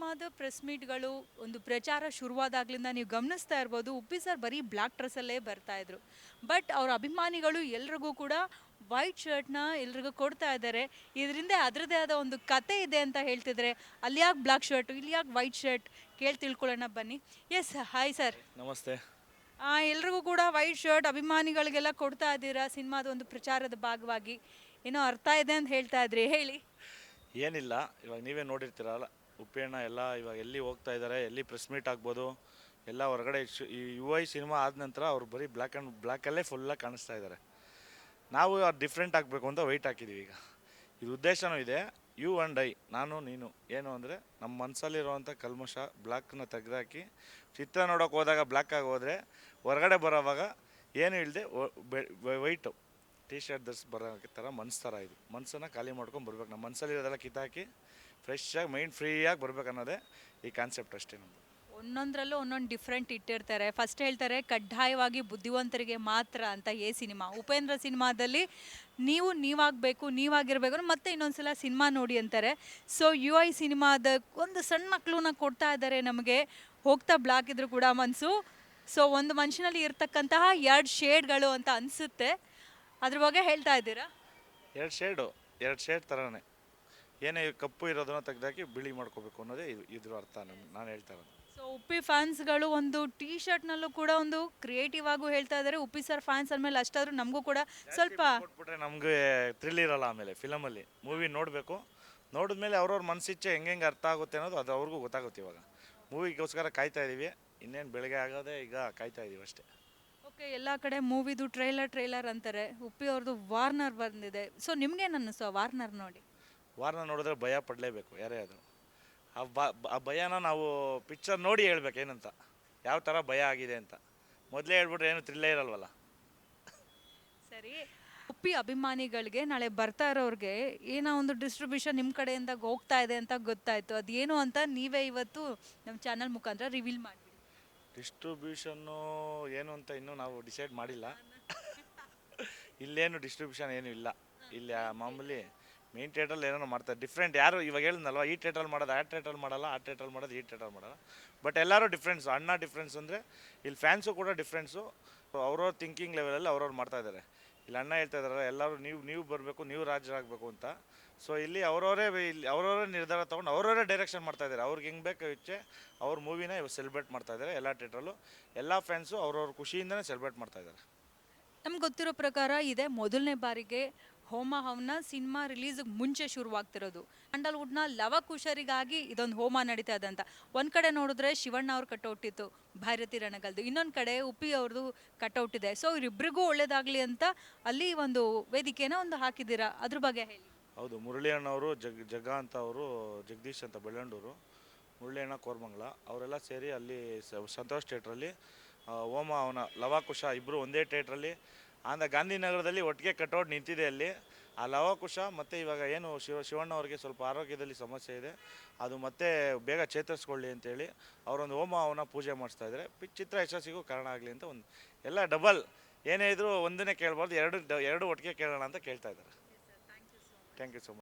ಸಿನಿಮಾದ ಪ್ರೆಸ್ ಮೀಟ್ಗಳು ಒಂದು ಪ್ರಚಾರ ಶುರುವಾದಾಗ್ಲಿಂದ ನೀವು ಗಮನಿಸ್ತಾ ಇರ್ಬೋದು. ಉಪ್ಪಿ ಸರ್ ಬರೀ ಬ್ಲ್ಯಾಕ್ ಡ್ರೆಸ್ಸಲ್ಲೇ ಬರ್ತಾ ಇದ್ರು. ಬಟ್ ಅವ್ರ ಅಭಿಮಾನಿಗಳು ಎಲ್ರಿಗೂ ಕೂಡ ವೈಟ್ ಶರ್ಟ್ನ ಎಲ್ರಿಗೂ ಕೊಡ್ತಾ ಇದ್ದಾರೆ. ಇದರಿಂದ ಅದರದೇ ಆದ ಒಂದು ಕತೆ ಇದೆ ಅಂತ ಹೇಳ್ತಿದ್ರೆ ಅಲ್ಲಿ ಯಾಕೆ ಬ್ಲ್ಯಾಕ್ ಶರ್ಟ್ ಇಲ್ಲಿ ಯಾಕೆ ವೈಟ್ ಶರ್ಟ್ ಕೇಳಿ ತಿಳ್ಕೊಳ್ಳೋಣ ಬನ್ನಿ. ಎಸ್ ಹಾಯ್ ಸರ್ ನಮಸ್ತೆ. ಎಲ್ರಿಗೂ ಕೂಡ ವೈಟ್ ಶರ್ಟ್ ಅಭಿಮಾನಿಗಳಿಗೆಲ್ಲ ಕೊಡ್ತಾ ಇದ್ದೀರಾ ಸಿನಿಮಾದ ಒಂದು ಪ್ರಚಾರದ ಭಾಗವಾಗಿ? ಏನೋ ಅರ್ಥ ಇದೆ ಅಂತ ಹೇಳ್ತಾ ಇದ್ರಿ. ಹೇಳಿ. ಏನಿಲ್ಲ. ಇವಾಗ ನೀವೇ ನೋಡಿರ್ತೀರಲ್ಲ. ಉಪ್ಪೇಣ ಎಲ್ಲ ಇವಾಗ ಎಲ್ಲಿ ಹೋಗ್ತಾ ಇದ್ದಾರೆ ಎಲ್ಲಿ ಪ್ರೆಸ್ ಮೀಟ್ ಆಗ್ಬೋದು, ಎಲ್ಲ ಹೊರಗಡೆ ಶು- ಈ ಯು ಐ ಸಿನಿಮಾ ಆದ ನಂತರ ಅವ್ರು ಬರೀ ಬ್ಲ್ಯಾಕ್ ಆ್ಯಂಡ್ ಬ್ಲ್ಯಾಕಲ್ಲೇ ಫುಲ್ಲಾಗಿ ಕಾಣಿಸ್ತಾ ಇದ್ದಾರೆ ನಾವು ಡಿಫ್ರೆಂಟ್ ಆಗಬೇಕು ಅಂತ ವೆಯ್ಟ್ ಹಾಕಿದ್ದೀವಿ ಈಗ. ಇದು ಉದ್ದೇಶನೂ ಇದೆ ಯು ಆ್ಯಂಡ್ ಐ ನಾನು, ನೀನು, ಏನು ಅಂದರೆ ನಮ್ಮ ಮನಸ್ಸಲ್ಲಿರುವಂಥ ಕಲ್ಮಶ ಬ್ಲ್ಯಾಕ್ನ ತೆಗೆದಾಕಿ, ಚಿತ್ರ ನೋಡೋಕೆ ಹೋದಾಗ ಬ್ಲ್ಯಾಕ್ ಆಗಿ ಹೋದರೆ ಹೊರಗಡೆ ಬರೋವಾಗ ಏನು ಇಲ್ಲದೆ ವೈಟು ಟೀ ಶರ್ಟ್ ಧರಿಸಿ ಬರೋ ಥರ ಮನ್ಸು ಥರ ಇದು. ಮನಸ್ಸನ್ನು ಖಾಲಿ ಮಾಡ್ಕೊಂಡು ಬರ್ಬೇಕು. ನಮ್ಮ ಮನಸ್ಸಲ್ಲಿರೋದೆಲ್ಲ ಕಿತ್ತಾಕಿ ಫ್ರೆಶ್ ಆಗಿ ಮೈಂಡ್ ಫ್ರೀಯಾಗಿ ಬರ್ಬೇಕು ಅನ್ನೋದೇ ಈ ಕಾನ್ಸೆಪ್ಟ್ ಅಷ್ಟೇ ನಮ್ಮದು ಒಂದೊಂದರಲ್ಲೂ ಒಂದೊಂದು ಡಿಫ್ರೆಂಟ್ ಇಟ್ಟಿರ್ತಾರೆ. ಫಸ್ಟ್ ಹೇಳ್ತಾರೆ, ಕಡ್ಡಾಯವಾಗಿ ಬುದ್ಧಿವಂತರಿಗೆ ಮಾತ್ರ ಅಂತ ಏ ಸಿನಿಮಾ. ಉಪೇಂದ್ರ ಸಿನಿಮಾದಲ್ಲಿ ನೀವು ನೀವಾಗಬೇಕು, ನೀವಾಗಿರಬೇಕು ಮತ್ತೆ ಇನ್ನೊಂದ್ಸಲ ಸಿನಿಮಾ ನೋಡಿ ಅಂತಾರೆ. ಸೊ ಯು ಐ ಸಿನಿಮಾದ ಒಂದು ಸಣ್ಣ ಮಕ್ಕಳನ್ನ ಕೊಡ್ತಾ ಇದ್ದಾರೆ ನಮಗೆ. ಹೋಗ್ತಾ ಬ್ಲಾಕ್ ಇದ್ರು ಕೂಡ ಮನಸ್ಸು ಸೊ ಒಂದು ಮನುಷ್ಯನಲ್ಲಿ ಇರ್ತಕ್ಕಂತಹ ಎರಡು ಶೇಡ್ಗಳು ಅಂತ ಅನಿಸುತ್ತೆ. ಅದ್ರ ಬಗ್ಗೆ ಹೇಳ್ತಾ ಇದ್ದೀರಾ? ಎರಡು ಶೇಡು ಎರಡು ಶೇಡ್ ಥರನೇ ಏನೇ ಕಪ್ಪು ಇರೋದನ್ನ ತೆಗೆದಾಕಿ ಬಿಳಿ ಮಾಡ್ಕೋಬೇಕು ಅನ್ನೋದೇ ಇದು ಇದ್ರ ಅರ್ಥ ನಮ್ಗೆ ನಾನು ಹೇಳ್ತಾ ಇರೋದು. ಸೊ ಉಪ್ಪಿ ಫ್ಯಾನ್ಸ್ಗಳು ಒಂದು ಟೀ ಶರ್ಟ್ನಲ್ಲೂ ಕೂಡ ಒಂದು ಕ್ರಿಯೇಟಿವ್ ಆಗು ಹೇಳ್ತಾ ಇದ್ದಾರೆ. ಉಪ್ಪಿ ಸರ್ ಫ್ಯಾನ್ಸ್ ಅಂದಮೇಲೆ ಅಷ್ಟಾದ್ರೂ ನಮಗೂ ಕೂಡ ಸ್ವಲ್ಪ ಕೊಟ್ಬಿಟ್ರೆ ನಮಗೆ ಥ್ರಿಲ್ ಇರಲ್ಲ ಆಮೇಲೆ ಫಿಲಮಲ್ಲಿ ಮೂವಿ ನೋಡಬೇಕು. ನೋಡಿದ್ಮೇಲೆ ಅವ್ರವ್ರ ಮನಸ್ಸಿಚ್ಚೆ ಹೆಂಗೆ ಹೆಂಗೆ ಅರ್ಥ ಆಗುತ್ತೆ ಅನ್ನೋದು ಅದು ಅವ್ರಿಗೂ ಗೊತ್ತಾಗುತ್ತೆ ಇವಾಗ. ಮೂವಿಗೋಸ್ಕರ ಕಾಯ್ತಾ ಇದ್ದೀವಿ ಇನ್ನೇನು ಬೆಳಗ್ಗೆ ಆಗೋದೇ ಈಗ ಕಾಯ್ತಾ ಇದ್ದೀವಿ ಅಷ್ಟೇ. ಓಕೆ ಎಲ್ಲ ಕಡೆ ಮೂವಿದು ಟ್ರೈಲರ್ ಟ್ರೈಲರ್ ಅಂತಾರೆ. ಉಪ್ಪಿ ಅವ್ರದ್ದು ವಾರ್ನರ್ ಬಂದಿದೆ. ಸೊ ನಿಮ್ಗೇನು ಅನ್ನಿಸ್ತು ಆ ವಾರ್ನರ್ ನೋಡಿ? ವಾರ್ನರ್ ನೋಡಿದ್ರೆ ಭಯ ಪಡಲೇಬೇಕು ಯಾರೇ ಅದು ಆ ಬ ಆ ಭಯನ ನಾವು ಪಿಕ್ಚರ್ ನೋಡಿ ಹೇಳ್ಬೇಕು ಏನಂತ. ಯಾವ ಥರ ಭಯ ಆಗಿದೆ ಅಂತ. ಮೊದಲೇ ಹೇಳ್ಬಿಟ್ರೆ ಏನು ಥ್ರಿಲ್ಲೇ ಇರಲ್ವಲ್ಲ. ಸರಿ. ಉಪ್ಪಿ ಅಭಿಮಾನಿಗಳಿಗೆ ನಾಳೆ ಬರ್ತಾ ಇರೋರಿಗೆ ಏನೋ ಒಂದು ಡಿಸ್ಟ್ರಿಬ್ಯೂಷನ್ ನಿಮ್ಮ ಕಡೆಯಿಂದ ಹೋಗ್ತಾ ಇದೆ ಅಂತ ಗೊತ್ತಾಯಿತು. ಅದೇನು ಅಂತ ನೀವೇ ಇವತ್ತು ನಮ್ಮ ಚಾನಲ್ ಮುಖಾಂತರ ರಿವೀಲ್ ಮಾಡಿಬಿಡಿ. ಡಿಸ್ಟ್ರಿಬ್ಯೂಷನ್ನು ಏನು ಅಂತ ಇನ್ನೂ ನಾವು ಡಿಸೈಡ್ ಮಾಡಿಲ್ಲ. ಇಲ್ಲೇನು ಡಿಸ್ಟ್ರಿಬ್ಯೂಷನ್ ಏನೂ ಇಲ್ಲ. ಇಲ್ಲಿ ಮಾಮೂಲಿ ಮೇನ್ ಥಿಯೇಟ್ರಲ್ಲಿ ಏನೋ ಮಾಡ್ತಾರೆ. ಡಿಫ್ರೆಂಟ್ ಯಾರು ಇವಾಗ ಹೇಳಿದ್ನಲ್ವ, ಈ ಥಿಯೇಟ್ರಲ್ಲಿ ಮಾಡೋದು, ಆ ಥಿಯೇಟ್ರಲ್ಲಿ ಮಾಡಲ್ಲ, ಆ ಥಿಯೇಟ್ರಲ್ಲಿ ಮಾಡೋದು, ಈ ಥಿಯೇಟ್ರಲ್ಲಿ ಮಾಡಲ್ಲ. ಬಟ್ ಎಲ್ಲರೂ ಡಿಫ್ರೆನ್ಸ್ ಅಣ್ಣ ಡಿಫ್ರೆನ್ಸ್ ಅಂದರೆ ಇಲ್ಲಿ ಫ್ಯಾನ್ಸು ಕೂಡ ಡಿಫ್ರೆನ್ಸು ಅವ್ರವ್ರ ಥಿಂಕಿಂಗ್ ಲೆವೆಲಲ್ಲಿ ಅವ್ರವ್ರು ಮಾಡ್ತಾ ಇದ್ದಾರೆ. ಇಲ್ಲಿ ಅಣ್ಣ ಹೇಳ್ತಾ ಇದಾರೆ ಎಲ್ಲರೂ ನೀವು ನೀವು ಬರಬೇಕು, ನೀವು ರಾಜರಾಗಬೇಕು ಅಂತ. ಸೊ ಇಲ್ಲಿ ಅವರವರೇ ಇಲ್ಲಿ ಅವರವರೇ ನಿರ್ಧಾರ ತೊಗೊಂಡು ಅವರವರೇ ಡೈರೆಕ್ಷನ್ ಮಾಡ್ತಾ ಇದ್ದಾರೆ. ಅವ್ರಿಗೆ ಹೆಂಗೆ ಬೇಕು ಇಚ್ಛೆ, ಅವ್ರ ಮೂವಿನ ಇವಾಗ ಸೆಲೆಬ್ರೇಟ್ ಮಾಡ್ತಾ ಇದ್ದಾರೆ, ಎಲ್ಲ ಥಿಯೇಟ್ರಲ್ಲೂ ಎಲ್ಲ ಫ್ಯಾನ್ಸು ಅವ್ರವ್ರ ಖುಷಿಯಿಂದನೇ ಸೆಲೆಬ್ರೇಟ್ ಮಾಡ್ತಾ ಇದ್ದಾರೆ. ನಮ್ಗೆ ಗೊತ್ತಿರೋ ಪ್ರಕಾರ ಇದೆ ಮೊದಲನೇ ಬಾರಿಗೆ ಹೋಮ ಹವನ ಸಿನಿಮಾ ರಿಲೀಸ್ಗೆ ಮುಂಚೆ ಶುರುವಾಗ್ತಿರೋದು. ಸ್ಯಾಂಡಲ್ವುಡ್ನ ಲವ ಕುಶರಿಗಾಗಿ ಇದೊಂದು ಹೋಮ ನಡೀತಾ ಇದೆ ಅಂತ ಒಂದು ಕಡೆ ನೋಡಿದ್ರೆ ಶಿವಣ್ಣ ಅವ್ರು ಕಟ್ಟೌಟಿತ್ತು ಭಾರತಿ ರಣಗಲ್ದು. ಇನ್ನೊಂದು ಕಡೆ ಉಪ್ಪಿ ಅವ್ರದ್ದು ಕಟೌಟ್ ಇದೆ. ಸೊ ಇವರಿಬ್ಬರಿಗೂ ಒಳ್ಳೇದಾಗಲಿ ಅಂತ ಅಲ್ಲಿ ಒಂದು ವೇದಿಕೆನ ಒಂದು ಹಾಕಿದ್ದೀರಾ? ಅದ್ರ ಬಗ್ಗೆ ಹೇಳಿ. ಹೌದು ಮುರಳಿ ಅಣ್ಣವರು ಜಗ್ ಜಗ ಅಂತ ಅವರು, ಜಗದೀಶ್ ಅಂತ ಬೆಳ್ಳಂಡೂರು ಮುರಳಿ ಅಣ್ಣ ಕೋರ್ಮಂಗ್ಲ, ಅವರೆಲ್ಲ ಸೇರಿ ಅಲ್ಲಿ ಸಂತೋಷ್ ಥಿಯೇಟ್ರಲ್ಲಿ ಹೋಮ ಅವನ ಲವಾಕುಶ ಇಬ್ಬರು ಒಂದೇ ಥಿಯೇಟ್ರಲ್ಲಿ ಆಂದ ಗಾಂಧಿನಗರದಲ್ಲಿ ಒಟ್ಟಿಗೆ ಕಟೌಟ್ ನಿಂತಿದೆ ಅಲ್ಲಿ. ಆ ಲವಕುಶ ಮತ್ತು ಇವಾಗ ಏನು ಶಿವ ಶಿವಣ್ಣ ಅವ್ರಿಗೆ ಸ್ವಲ್ಪ ಆರೋಗ್ಯದಲ್ಲಿ ಸಮಸ್ಯೆ ಇದೆ. ಅದು ಮತ್ತೆ ಬೇಗ ಚೇತರಿಸ್ಕೊಳ್ಳಿ ಅಂತೇಳಿ ಅವರೊಂದು ಹೋಮ ಅವನ ಪೂಜೆ ಮಾಡಿಸ್ತಾ ಇದ್ದಾರೆ. ಪಿ- ಚಿತ್ರ ಯಶಸ್ಸಿಗೂ ಕಾರಣ ಆಗಲಿ ಅಂತ ಒಂದು ಎಲ್ಲ ಡಬಲ್ ಏನೇ ಇದ್ರೂ ಒಂದನ್ನೇ ಕೇಳ್ಬಾರ್ದು ಎರಡು ಎರಡು ಒಟ್ಟಿಗೆ ಕೇಳೋಣ ಅಂತ ಕೇಳ್ತಾ ಇದ್ದಾರೆ. Thank you so much